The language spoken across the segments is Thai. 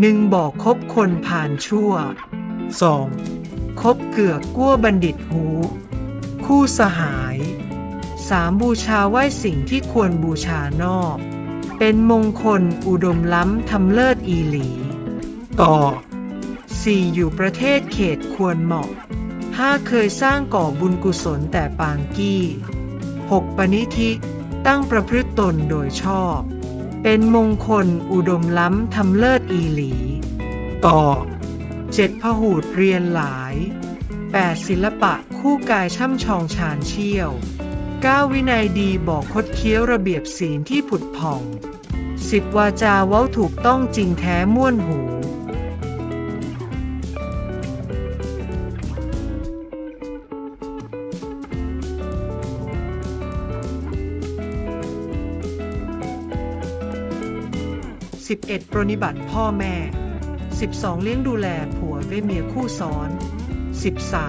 หนึ่งบอกคบคนผ่านชั่วสองคบเกือกกั้วบัณฑิตหู คู่สหายสามบูชาไหว้สิ่งที่ควรบูชานอก เป็นมงคลอุดมล้ำทำเลิศอีหลี ต่อ 4. อยู่ประเทศเขตควรเหมาะ 5. เคยสร้างก่อบุญกุศลแต่ปางกี้ 6. ปณิธิตั้งประพฤติตนโดยชอบ เป็นมงคลอุดมล้ำทำเลิศอีหลี ต่อเจ็ดพหูดเรียนหลาย 8. ศิลปะคู่กายช่ำชองชาญเชี่ยว 9. วินัยดีบอกคดเคี้ยวระเบียบศีลที่ผุดผ่อง 10. วาจาเว้าถูกต้องจริงแท้ม่วนหู 11. ปรนิบัติพ่อแม่ 12. เลี้ยงดูแลผัวด้วเมียคู่ซ้อน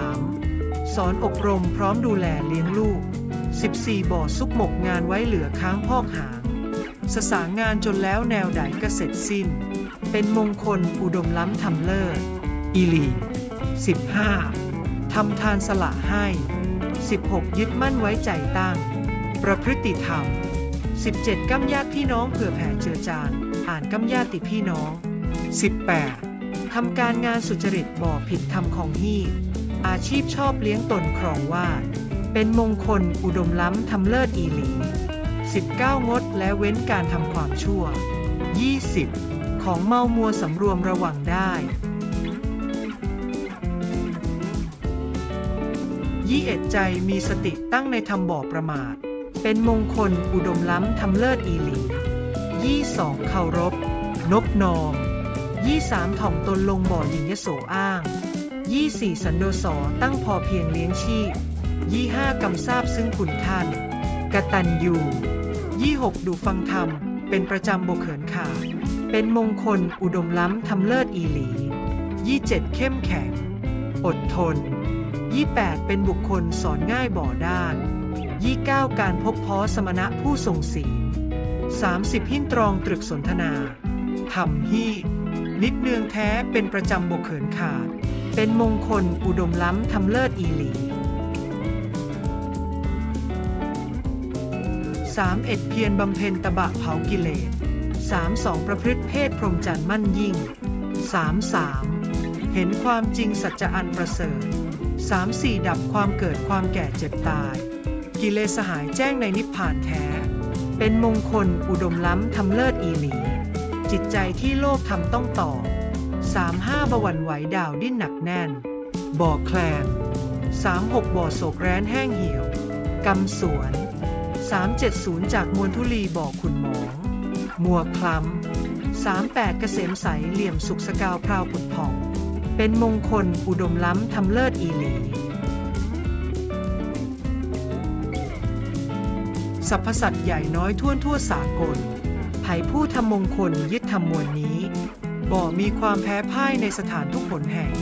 13. สอนอบรมพร้อมดูแลเลี้ยงลูก 14. บ่อซุกหมกงานไว้เหลือค้างพอกหาง สสางงานจนแล้วแนวใดก็เสร็จสิ้น เป็นมงคลอุดมล้ำทำเลิศอีหลี 15. ทำทานสละให้ 16. ยึดมั่นไว้ใจตั้ง ประพฤติธรรม 17. กำญาติพี่น้องเผื่อแผ่เจือจาน อ่านกำญาติพี่น้อง 18. ทำการงานสุจริตบ่อผิดทำของฮีบอาชีพชอบเลี้ยงตนครองว่า เป็นมงคลอุดมล้ำทำเลิศอีหลี 19. งดและเว้นการทำความชั่ว 20. ของเมามัวสำรวมระวังได้ยี่เอ็ดใจมีสติตั้งในทำบ่อประมาท เป็นมงคลอุดมล้ำทำเลิศอีหลียี่สองเคารพ นบนอมยี่สามถ่อมตนลงบ่อหญิงยโสอ้างยี่สี่สันโดษอตั้งพอเพียงเลี้ยงชีพยี่ห้ากำทราบซึ่งคุณท่านกระตัญญูยี่หกดูฟังธรรม เป็นประจำโบเขินขาเป็นมงคลอุดมล้ำทำเลิศอีหลียี่เจ็ดเข้มแข็ง อดทนยี่แปดเป็นบุคคลสอนง่ายบ่อด้าน ยี่เก้าการพบพ้อสมณะผู้ทรงศีลสามสิบหิ้นตรองตรึกสนทนาทำฮีนิดเนืองแท้เป็นประจำบกเขินขาด เป็นมงคลอุดมล้ำทำเลิศอีหลีสามเอ็ดเพียรบำเพ็ญตบะเผากิเลสสามสองประพฤติเพศพรหมจรรย์มั่นยิ่งสามสามเห็นความจริงสัจจะอันประเสริฐสามสี่ดับความเกิดความแก่เจ็บตาย กิเลสหายแจ้งในนิพพานแท้ เป็นมงคลอุดมล้ำทำเลิศอีหลี จิตใจที่โลกทำต้องต่อสามห้าบวันไหวดาวดิ้นหนักแน่น บ่อแคลนสามหกบ่อโศกแร้นแห้งเหี่ยว กำสวนสามเจ็ดศูนย์จากมวลทุลีบ่อขุนหมอง มัวคล้ำสามแปดเกษมใสเหลี่ยมสุขสกาวพราวผุดผ่อง เป็นมงคลอุดมล้ำทำเลิศอีหลี สรรพสัตว์ใหญ่น้อยทั่วทั่วสากลไผ่ผู้ทำมงคลยึดทำมวลนี้ บ่มีความแพ้พ่ายในสถานทุกผลแห่ง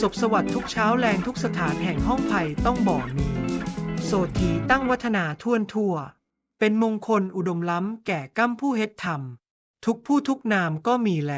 ศพสวัสดิ์ทุกเช้าแรงทุกสถานแห่งห้องไผ่ต้องบ่มี โสทีตั้งวัฒนาท่วนทั่ว เป็นมงคลอุดมล้ำแก่กั้มผู้เฮ็ดธรรม ทุกผู้ทุกนามก็มีแล